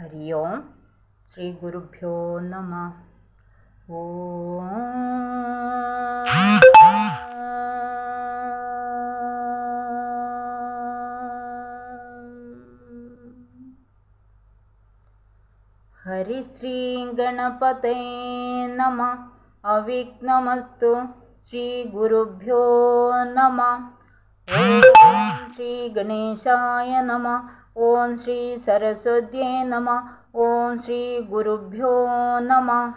हरि ओं श्रीगुरुभ्यो नमः। हरिश्रीगणपते नमः। अविघ्नमस्तु श्रीगुरुभ्यो नमः। श्रीगणेशाय नमः। ॐ श्री सरस्वत्यै नमः। ॐ श्रीगुरुभ्यो नमः।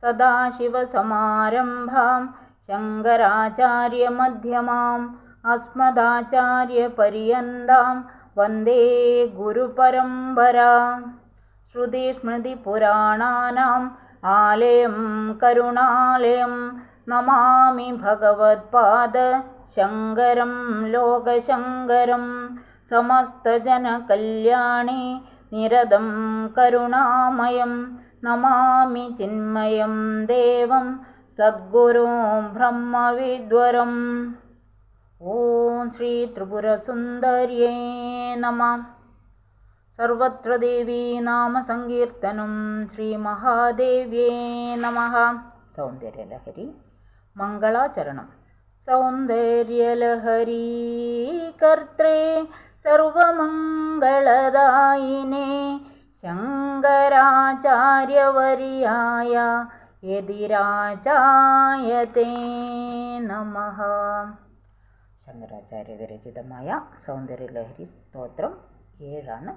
सदाशिवसमारम्भां शङ्कराचार्यमध्यमाम् अस्मदाचार्यपर्यन्तां वन्दे गुरुपरम्परा। श्रुतिस्मृतिपुराणानाम् आलयं करुणालयं नमामि भगवत्पाद शङ्करं लोकशङ्करम् समस्तजनकल्याणे निरदं करुणामयं नमामि चिन्मयं देवं सद्गुरुं ब्रह्मविद्वरम् ॐ श्रीत्रिपुरसुन्दर्यै नमः। सर्वत्र देवी नाम सङ्कीर्तनं श्रीमहादेव्ये नमः। सौन्दर्यलहरी मङ्गलाचरणं सौन्दर्यलहरी कर्त्रे സർവമംഗളദായിനേ ശങ്കരാചാര്യവര്യായ യതിരാചായതേ നമ. ശങ്കരാചാര്യ വിരചിതമായ സൗന്ദര്യലഹരി സ്തോത്രം ഏഴാണ്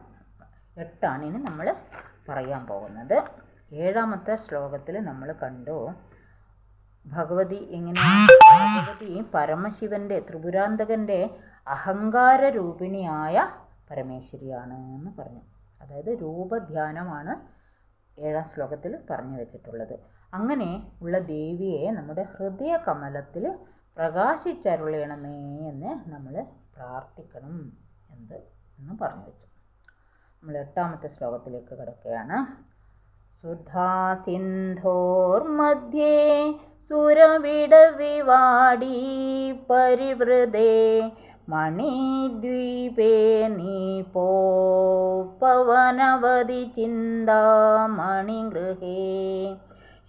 എട്ടാണ് ഇനി നമ്മൾ പറയാൻ പോകുന്നത്. ഏഴാമത്തെ ശ്ലോകത്തിൽ നമ്മൾ കണ്ടു ഭഗവതി എങ്ങനെയാണ് ഭഗവതി പരമശിവന്റെ ത്രിപുരാന്തകന്റെ അഹങ്കാര രൂപിണിയായ പരമേശ്വരിയാണ് എന്ന് പറഞ്ഞു. അതായത് രൂപധ്യാനമാണ് ഏഴാം ശ്ലോകത്തിൽ പറഞ്ഞു വെച്ചിട്ടുള്ളത്. അങ്ങനെ ഉള്ള ദേവിയെ നമ്മുടെ ഹൃദയ കമലത്തിൽ പ്രകാശിച്ചരുളയണമേ എന്ന് നമ്മൾ പ്രാർത്ഥിക്കണം എന്ത് എന്ന് പറഞ്ഞു വെച്ചു. നമ്മൾ എട്ടാമത്തെ ശ്ലോകത്തിലേക്ക് കിടക്കുകയാണ്. സുധാസിന്ധോർമധ്യേ സുരവിടവിവാടി പരിവൃതേ മണിദ്വീപേ നീപോ പവനവതി ചിന്താമണിഗൃഹേ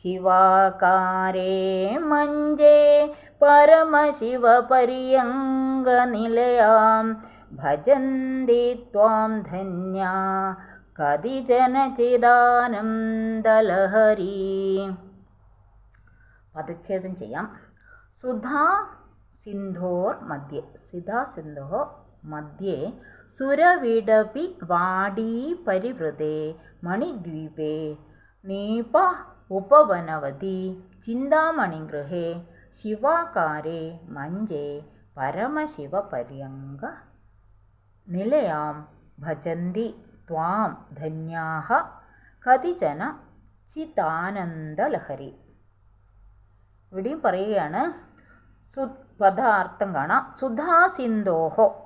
ശിവാകാരേ മഞ്ജേ പരമശിവപര്യങ്കനിലയാം ഭജന്തി ത്വാം ധന്യ കതിജന ചിദാനന്ദലഹരി. പദച്ഛേദം ചെയ്യാം. സുധാ സിന്ധോർ മധ്യേ സിതാ സിന്ധോ മധ്യേ സുരവിടപി വാടീ പരിവൃതേ മണിദ്വീപേ നീപ ഉപവനവതി ചിന്താമണിഗൃഹേ ശിവാകാരേ മഞ്ജേ പരമശിവപര്യങ്ക നിലയാം ഭജന്തി ത്വാം ധന്യാഹ കതിചന ചിതാനന്ദലഹരി ഇവിടെയും പറയുകയാണ് സു പദാർത്ഥം കാണാം. സുധാസിന്ധോഹോ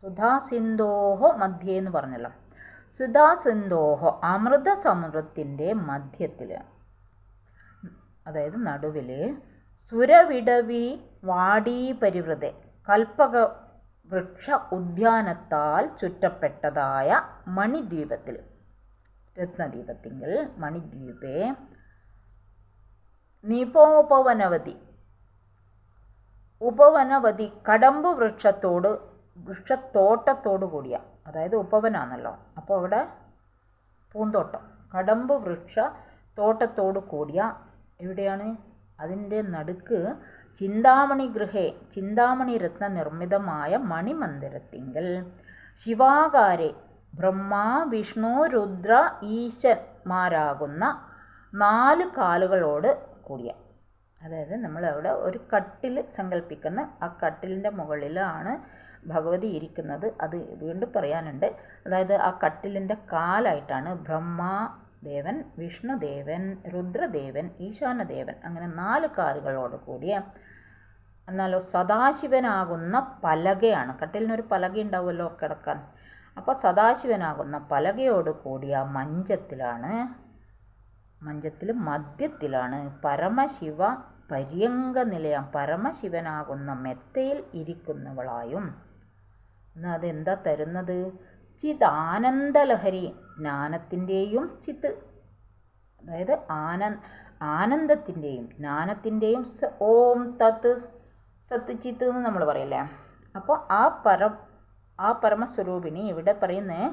സുധാസിന്ധോഹോ മധ്യേ എന്ന് പറഞ്ഞല്ലോ. സുധാസിന്ധോഹോ അമൃത സമുദ്രത്തിന്റെ മധ്യത്തിൽ. അതായത് നടുവിൽ. സുരവിടവി വാടീ പരിവൃതെ. കൽപ്പക വൃക്ഷ ഉദ്യാനത്താൽ ചുറ്റപ്പെട്ടതായ മണിദ്വീപത്തിൽ. രത്നദ്വീപത്തിങ്കിൽ മണിദ്വീപേ. നിപോപവനവതി. ഉപവനവതി കടമ്പ് വൃക്ഷത്തോട് വൃക്ഷത്തോട്ടത്തോട് കൂടിയ അതായത് ഉപവനാണല്ലോ. അപ്പോൾ അവിടെ പൂന്തോട്ടം കടമ്പ് വൃക്ഷ തോട്ടത്തോട് കൂടിയ എവിടെയാണ്? അതിന്റെ നടുക്ക് ചിന്താമണി ഗൃഹേ ചിന്താമണി രത്ന നിർമ്മിതമായ മണിമന്ദിരത്തിങ്കൽ. ശിവാകാരെ ബ്രഹ്മാ വിഷ്ണു രുദ്ര ഈശന്മാരാകുന്ന നാല് കാലുകളോട് കൂടിയ. അതായത് നമ്മൾ അവിടെ ഒരു കട്ടിൽ സങ്കല്പിക്കുന്ന ആ കട്ടിലിന്റെ മുകളിലാണ് ഭഗവതി ഇരിക്കുന്നത്. അത് വീണ്ടും പറയാനുണ്ട്. അതായത് ആ കട്ടിലിന്റെ കാലായിട്ടാണ് ബ്രഹ്മ ദേവൻ വിഷ്ണുദേവൻ രുദ്രദേവൻ ഈശാനദേവൻ അങ്ങനെ നാല് കാലുകളോട് കൂടിയ എന്നാലോ സദാശിവനാകുന്ന പലകയാണ്. കട്ടിലിനൊരു പലക ഉണ്ടാവുമല്ലോ കിടക്കാൻ. അപ്പോൾ സദാശിവനാകുന്ന പലകയോട് കൂടിയ മഞ്ചത്തിലാണ് മഞ്ചത്തിൽ മധ്യത്തിലാണ് പരമശിവ പര്യങ്ക നിലയം പരമശിവനാകുന്ന മെത്തയിൽ ഇരിക്കുന്നവളായും. എന്നാൽ അതെന്താ തരുന്നത്? ചിദാനന്ദലഹരി ജ്ഞാനത്തിന്റെയും ചിത്ത് അതായത് ആന ആനന്ദത്തിന്റെയും ജ്ഞാനത്തിന്റെയും ഓം തത്ത് സത്ത് ചിത്ത് എന്ന് നമ്മൾ പറയില്ലേ? അപ്പോൾ ആ പര ആ പരമസ്വരൂപിണി ഇവിടെ പറയുന്നത്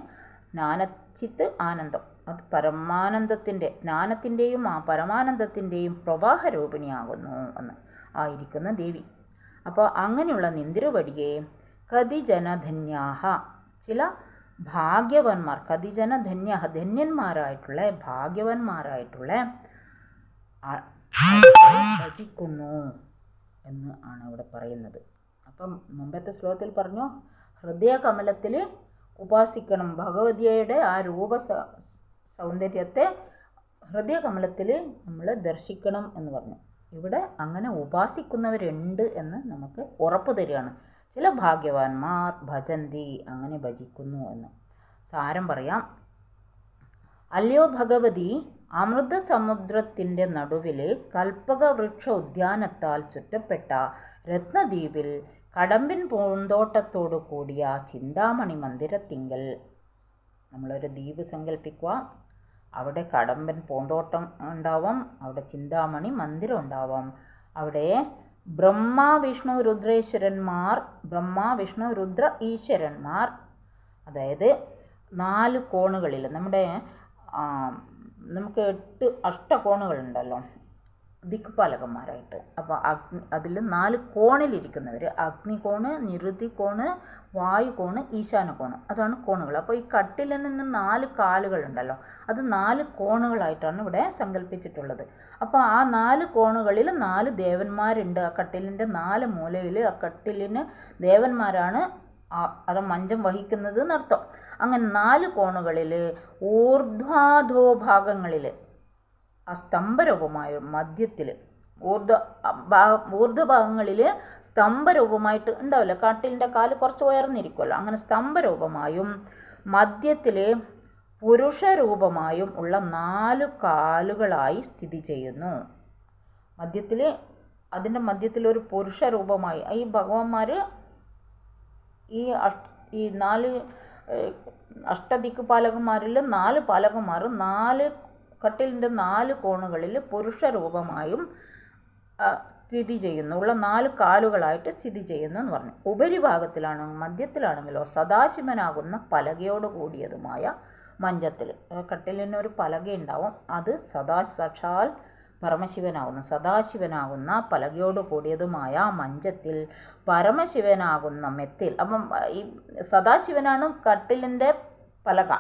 ജ്ഞാനച്ചിത്ത് ആനന്ദം. അത് പരമാനന്ദത്തിന്റെ ജ്ഞാനത്തിന്റെയും ആ പരമാനന്ദത്തിന്റെയും പ്രവാഹരൂപിണിയാകുന്നു എന്ന് ആയിരിക്കുന്ന ദേവി. അപ്പോൾ അങ്ങനെയുള്ള നിന്ദിരവടിയെ കതിജനധന്യാഹ ചില ഭാഗ്യവന്മാർ കതിജനധന്യ ധന്യന്മാരായിട്ടുള്ള ഭാഗ്യവന്മാരായിട്ടുള്ള ഭജിക്കുന്നു എന്ന് ആണ് ഇവിടെ പറയുന്നത്. അപ്പം മുമ്പത്തെ ശ്ലോകത്തിൽ പറഞ്ഞു ഹൃദയ കമലത്തിൽ ഉപാസിക്കണം ഭഗവതിയുടെ ആ രൂപ സൗന്ദര്യത്തെ ഹൃദയകമലത്തിൽ നമ്മൾ ദർശിക്കണം എന്ന് പറഞ്ഞു. ഇവിടെ അങ്ങനെ ഉപാസിക്കുന്നവരുണ്ട് എന്ന് നമുക്ക് ഉറപ്പ് തരികയാണ്. ചില ഭാഗ്യവാന്മാർ ഭജന്തി അങ്ങനെ ഭജിക്കുന്നു എന്ന്. സാരം പറയാം. അല്ലയോ ഭഗവതി അമൃതസമുദ്രത്തിന്റെ നടുവിലെ കൽപ്പകവൃക്ഷ ഉദ്യാനത്താൽ ചുറ്റപ്പെട്ട രത്നദ്വീപിൽ കടമ്പിൻ പൂന്തോട്ടത്തോടു കൂടിയ ചിന്താമണി മന്ദിരത്തിങ്കൽ നമ്മളൊരു ദ്വീപ് സങ്കല്പിക്കുക അവിടെ കടമ്പൻ പൂന്തോട്ടം ഉണ്ടാവാം അവിടെ ചിന്താമണി മന്ദിരം ഉണ്ടാവാം. അവിടെ ബ്രഹ്മ വിഷ്ണു രുദ്രേശ്വരന്മാർ ബ്രഹ്മ വിഷ്ണു രുദ്ര ഈശ്വരന്മാർ. അതായത് നാല് കോണുകളിൽ നമ്മുടെ നമുക്ക് എട്ട് അഷ്ടകോണുകളുണ്ടല്ലോ. ദിക്പാലകന്മാരായിട്ട്. അപ്പോൾ അഗ്നി അതിൽ നാല് കോണിലിരിക്കുന്നവർ അഗ്നികോണ് നിരുതികോണ് വായുകോണ് ഈശാനകോണ്. അതാണ് കോണുകൾ അപ്പോൾ ഈ കട്ടിലിൽ നിന്ന് നാല് കാലുകളുണ്ടല്ലോ. അത് നാല് കോണുകളായിട്ടാണ് ഇവിടെ സങ്കല്പിച്ചിട്ടുള്ളത്. അപ്പോൾ ആ നാല് കോണുകളിൽ നാല് ദേവന്മാരുണ്ട്. ആ കട്ടിലിന്റെ നാല് മൂലയിൽ ആ കട്ടിലിന് ദേവന്മാരാണ് അത് മഞ്ചം വഹിക്കുന്നത് എന്നർത്ഥം അങ്ങനെ നാല് കോണുകളിൽ ഊർധ്വാധോ ഭാഗങ്ങളിൽ സ്തംഭരൂപമായ മധ്യത്തിൽ ഊർധ്വ ഭാഗ ഊർധ്വഭാഗങ്ങളിൽ സ്തംഭരൂപമായിട്ട് ഉണ്ടാവില്ല. കാട്ടിലിന്റെ കാൽ കുറച്ച് ഉയർന്നിരിക്കുമല്ലോ അങ്ങനെ സ്തംഭരൂപമായും മധ്യത്തിൽ പുരുഷരൂപമായും ഉള്ള നാല് കാലുകളായി സ്ഥിതി ചെയ്യുന്നു. മധ്യത്തിൽ അതിന്റെ മധ്യത്തിൽ ഒരു പുരുഷരൂപമായി. ഈ ഭഗവാന്മാർ ഈ അഷ് ഈ നാല് അഷ്ടദിക്ക് പാലകന്മാരിൽ നാല് പാലകന്മാർ നാല് കട്ടിലിന്റെ നാല് കോണുകളിൽ പുരുഷരൂപമായും സ്ഥിതി ചെയ്യുന്നു. ഉള്ള നാല് കാലുകളായിട്ട് സ്ഥിതി ചെയ്യുന്നു എന്ന് പറഞ്ഞു. ഉപരിഭാഗത്തിലാണ് മധ്യത്തിലാണെങ്കിലോ സദാശിവനാകുന്ന പലകയോട് കൂടിയതുമായ മഞ്ചത്തിൽ. കട്ടിലിന് ഒരു പലക ഉണ്ടാവും അത് സദാ സാക്ഷാൽ പരമശിവനാകുന്നു. സദാശിവനാകുന്ന പലകയോട് കൂടിയതുമായ മഞ്ചത്തിൽ പരമശിവനാകുന്ന മെത്തിൽ. അപ്പം ഈ സദാശിവനാണ് കട്ടിലിന്റെ പലക.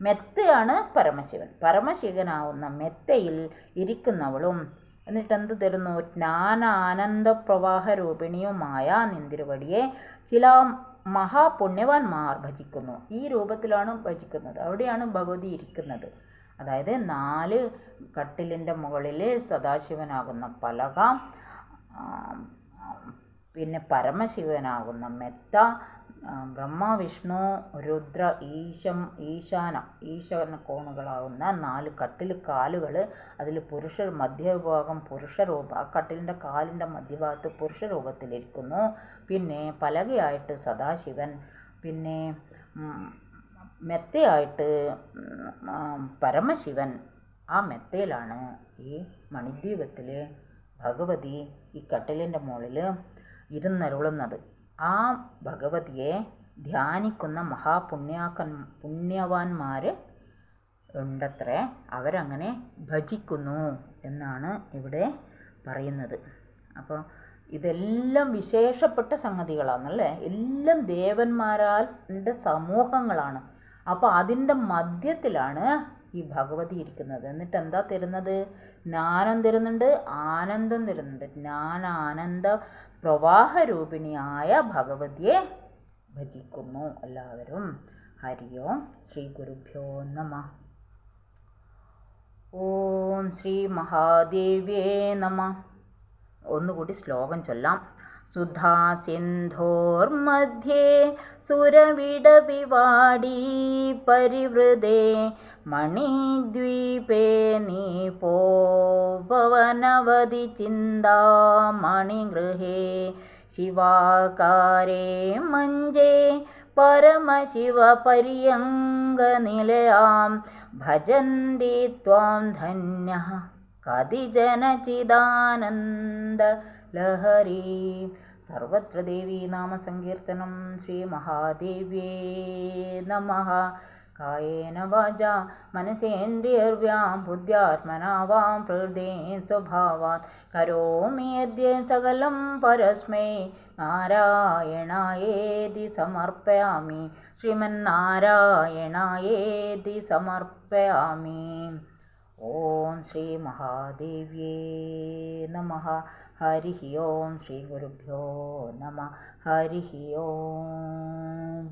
മെത്തയാണ് പരമശിവൻ. പരമശിവനാവുന്ന മെത്തയിൽ ഇരിക്കുന്നവളും എന്നിട്ട് എന്ത് തരുന്നു? ജ്ഞാനാനന്ദ പ്രവാഹ രൂപിണിയുമായ നിന്തിരുവടിയെ ചില മഹാപുണ്യവാന്മാർ ഭജിക്കുന്നു. ഈ രൂപത്തിലാണ് ഭജിക്കുന്നത്. അവിടെയാണ് ഭഗവതി ഇരിക്കുന്നത്. അതായത് നാല് കട്ടിലിന്റെ മുകളിൽ സദാശിവനാകുന്ന പലക പിന്നെ പരമശിവനാകുന്ന മെത്ത ബ്രഹ്മ വിഷ്ണു രുദ്ര ഈശം ഈശാന കോണുകളാകുന്ന നാല് കട്ടിൽ കാലുകൾ അതിൽ പുരുഷ മധ്യഭാഗം പുരുഷരൂപ ആ കട്ടിലിന്റെ കാലിന്റെ മധ്യഭാഗത്ത് പുരുഷരൂപത്തിലിരിക്കുന്നു പിന്നെ പലകയായിട്ട് സദാശിവൻ പിന്നെ മെത്തയായിട്ട് പരമശിവൻ. ആ മെത്തയിലാണ് ഈ മണിദ്വീപത്തിലെ ഭഗവതി ഈ കട്ടിലിന്റെ മുകളിൽ ഇരുന്നരുളുന്നത്. ആ ഭഗവതിയെ ധ്യാനിക്കുന്ന മഹാപുണ്യാക്കൻ പുണ്യവാന്മാർ ഉണ്ടത്രേ അവരങ്ങനെ ഭജിക്കുന്നു എന്നാണ് ഇവിടെ പറയുന്നത്. അപ്പോൾ ഇതെല്ലാം വിശേഷപ്പെട്ട സംഗതികളാണല്ലേ എല്ലാം ദേവന്മാരാൽ സമൂഹങ്ങളാണ്. അപ്പോൾ അതിന്റെ മധ്യത്തിലാണ് ഈ ഭഗവതി ഇരിക്കുന്നത്. എന്നിട്ട് എന്താ തരുന്നത്? ജ്ഞാനം തരുന്നുണ്ട് ആനന്ദം തരുന്നുണ്ട്. ജ്ഞാനാനന്ദ പ്രവാഹരൂപിണിയായ ഭഗവതിയെ ഭജിക്കുന്നു എല്ലാവരും. ഹരി ഓം ശ്രീ ഗുരുഭ്യോ നമ. ഓം ശ്രീ മഹാദേവ്യേ നമ. ഒന്നുകൂടി ശ്ലോകം ചൊല്ലാം. സുധാ സിന്ധോർമധ്യേ സുരവിടവിവാടി പരിവൃതേ मणिद्वीपे नीपो भवनवधिचिन्दा मणिगृहे शिवाकारे मञ्जे परमशिवपर्यङ्गनिलयां भजन्ति त्वां धन्यः कदिजनचिदानन्दलहरी। सर्वत्र देवी नाम सङ्कीर्तनं श्रीमहादेव्ये नमः। കായേന വാച മനസേന്ദ്രിയർവ്യാം ബുദ്ധ്യാത്മനാ വാം ഹൃദേ സ്വഭാവാത് കരോമി യദ്യ സകലം പരസ്മൈ നാരായണായേതി സമർപ്പയാമി ശ്രീമന്നാരായണായേതി സമർപ്പയാമി ഓം ശ്രീ മഹാദേവ്യേ നമ ഹരി ഓം ശ്രീ ഗുരുഭ്യോ നമ ഹരി ഓം